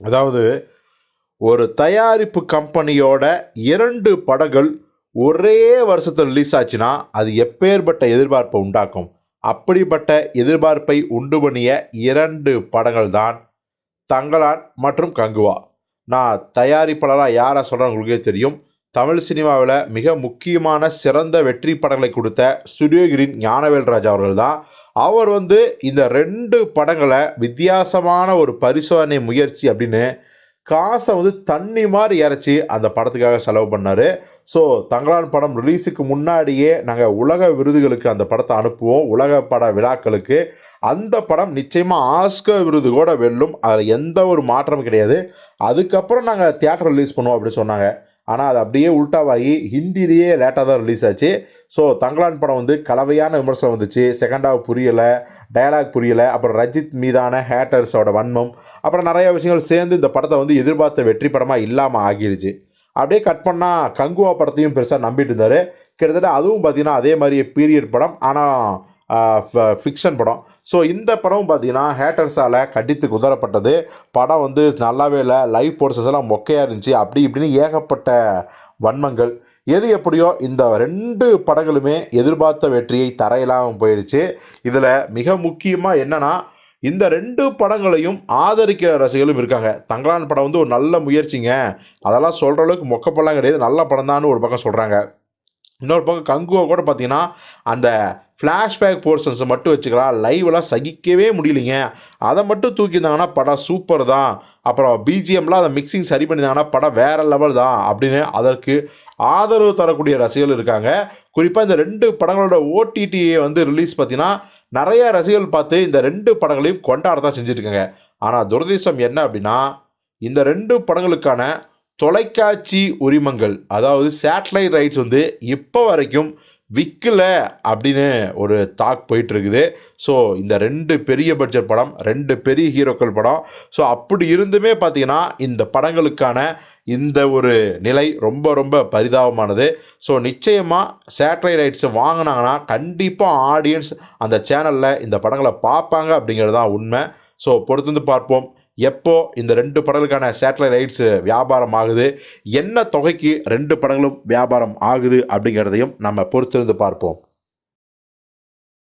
அதாவது ஒரு தயாரிப்பு கம்பெனியோட இரண்டு படங்கள் ஒரே வருஷத்தில் ரிலீஸ் ஆச்சுன்னா அது எப்பேற்பட்ட எதிர்பார்ப்பை உண்டாக்கும்? அப்படிப்பட்ட எதிர்பார்ப்பை உண்டு பண்ணிய இரண்டு படங்கள் தான் தங்கலான் மற்றும் கங்குவா. நான் தயாரிப்பாளராக யாரை சொல்கிறேன் உங்களுக்கே தெரியும். தமிழ் சினிமாவில் மிக முக்கியமான சிறந்த வெற்றி படங்களை கொடுத்த ஸ்டுடியோ கிரீன் ஞானவேல் ராஜா அவர்கள் தான். அவர் வந்து இந்த ரெண்டு படங்களை வித்தியாசமான ஒரு பரிசோதனை முயற்சி அப்படின்னு காசை வந்து தண்ணி மாதிரி இறச்சி அந்த படத்துக்காக செலவு பண்ணார். ஸோ தங்களான் படம் ரிலீஸுக்கு முன்னாடியே நாங்கள் உலக விருதுகளுக்கு அந்த படத்தை அனுப்புவோம். உலக பட விழாக்களுக்கு அந்த படம் நிச்சயமாக ஆஸ்கர் விருது கூட வெல்லும். அதில் எந்த ஒரு மாற்றமும் கிடையாது. அதுக்கப்புறம் நாங்கள் தியேட்டர் ரிலீஸ் பண்ணுவோம் அப்படின்னு சொன்னாங்க. ஆனால் அது அப்படியே உல்டாவாகி ஹிந்திலேயே லேட்டாக தான் ரிலீஸ் ஆச்சு. ஸோ தங்கலான் படம் வந்து கலவையான விமர்சனம் வந்துச்சு. செகண்டாக புரியலை டயலாக் புரியலை. அப்புறம் ரஜித் மீதான ஹேட்டர்ஸோட வன்மம். அப்புறம் நிறைய விஷயங்கள் சேர்ந்து இந்த படத்தை வந்து எதிர்பார்த்த வெற்றி படமாக இல்லாமல் ஆகிடுச்சு. அப்படியே கட் பண்ணால் கங்குவா படத்தையும் பெருசாக நம்பிட்டு இருந்தார். கிட்டத்தட்ட அதுவும் பார்த்திங்கன்னா அதே மாதிரி பீரியட் படம். ஆனால் ஃபிக்ஷன் படம். ஸோ இந்த படம் பார்த்தீங்கன்னா ஹேட்டர்ஸால் கடித்து குதரப்பட்டது. படம் வந்து நல்லாவே இல்லை. லைவ் போர்சஸ் எல்லாம் மொக்கையாக இருந்துச்சு. அப்படி இப்படின்னு ஏகப்பட்ட வன்மங்கள். எது எப்படியோ இந்த ரெண்டு படங்களுமே எதிர்பார்த்த வெற்றியை தரையில்லாமல் போயிடுச்சு. இதில் மிக முக்கியமாக என்னென்னா இந்த ரெண்டு படங்களையும் ஆதரிக்கிற ரசிகர்களும் இருக்காங்க. தங்களான் படம் வந்து ஒரு நல்ல முயற்சிங்க. அதெல்லாம் சொல்கிற அளவுக்கு மொக்கப்படலாம் கிடையாது. நல்ல படம் தான் ஒரு பக்கம் சொல்கிறாங்க இன்னொரு பக்கம் கங்குவை கூட பார்த்தீங்கன்னா அந்த ஃப்ளாஷ்பேக் போர்ஷன்ஸை மட்டும் வச்சுக்கலாம். லைவ்லாம் சகிக்கவே முடியலைங்க. அதை மட்டும் தூக்கியிருந்தாங்கன்னா படம் சூப்பர் தான். அப்புறம் பிஜிஎம்லாம் அதை மிக்சிங் சரி பண்ணியிருந்தாங்கன்னா படம் வேறு லெவல் தான் அப்படின்னு அதற்கு ஆதரவு தரக்கூடிய ரசிகர்கள் இருக்காங்க. குறிப்பாக இந்த ரெண்டு படங்களோட ஓடிடியை வந்து ரிலீஸ் பார்த்தீங்கன்னா நிறைய ரசிகர்கள் பார்த்து இந்த ரெண்டு படங்களையும் கொண்டாட தான் செஞ்சுருக்காங்க. ஆனால் துரதிர்ஷ்டம் என்ன அப்படின்னா இந்த ரெண்டு படங்களுக்கான தொலைக்காட்சி உரிமங்கள் அதாவது சேட்டலைட் ரைட்ஸ் வந்து இப்போ வரைக்கும் விற்கல அப்படின்னு ஒரு தாக் போயிட்டுருக்குது. ஸோ இந்த ரெண்டு பெரிய பட்ஜெட் படம் ரெண்டு பெரிய ஹீரோக்கள் படம் ஸோ அப்படி இருந்துமே பார்த்திங்கன்னா இந்த படங்களுக்கான இந்த ஒரு நிலை ரொம்ப ரொம்ப பரிதாபமானது. ஸோ நிச்சயமாக சேட்டலைட் ரைட்ஸை வாங்கினாங்கன்னா கண்டிப்பாக ஆடியன்ஸ் அந்த சேனலில் இந்த படங்களை பார்ப்பாங்க அப்படிங்கிறது தான் உண்மை. ஸோ பொறுத்திருந்து பார்ப்போம். எப்போ இந்த ரெண்டு படங்களுக்கான சேட்டலைட் ரைட்ஸு வியாபாரம் ஆகுது என்ன தொகைக்கு ரெண்டு படங்களும் வியாபாரம் ஆகுது அப்படிங்கிறதையும் நம்ம பொறுத்திருந்து பார்ப்போம்.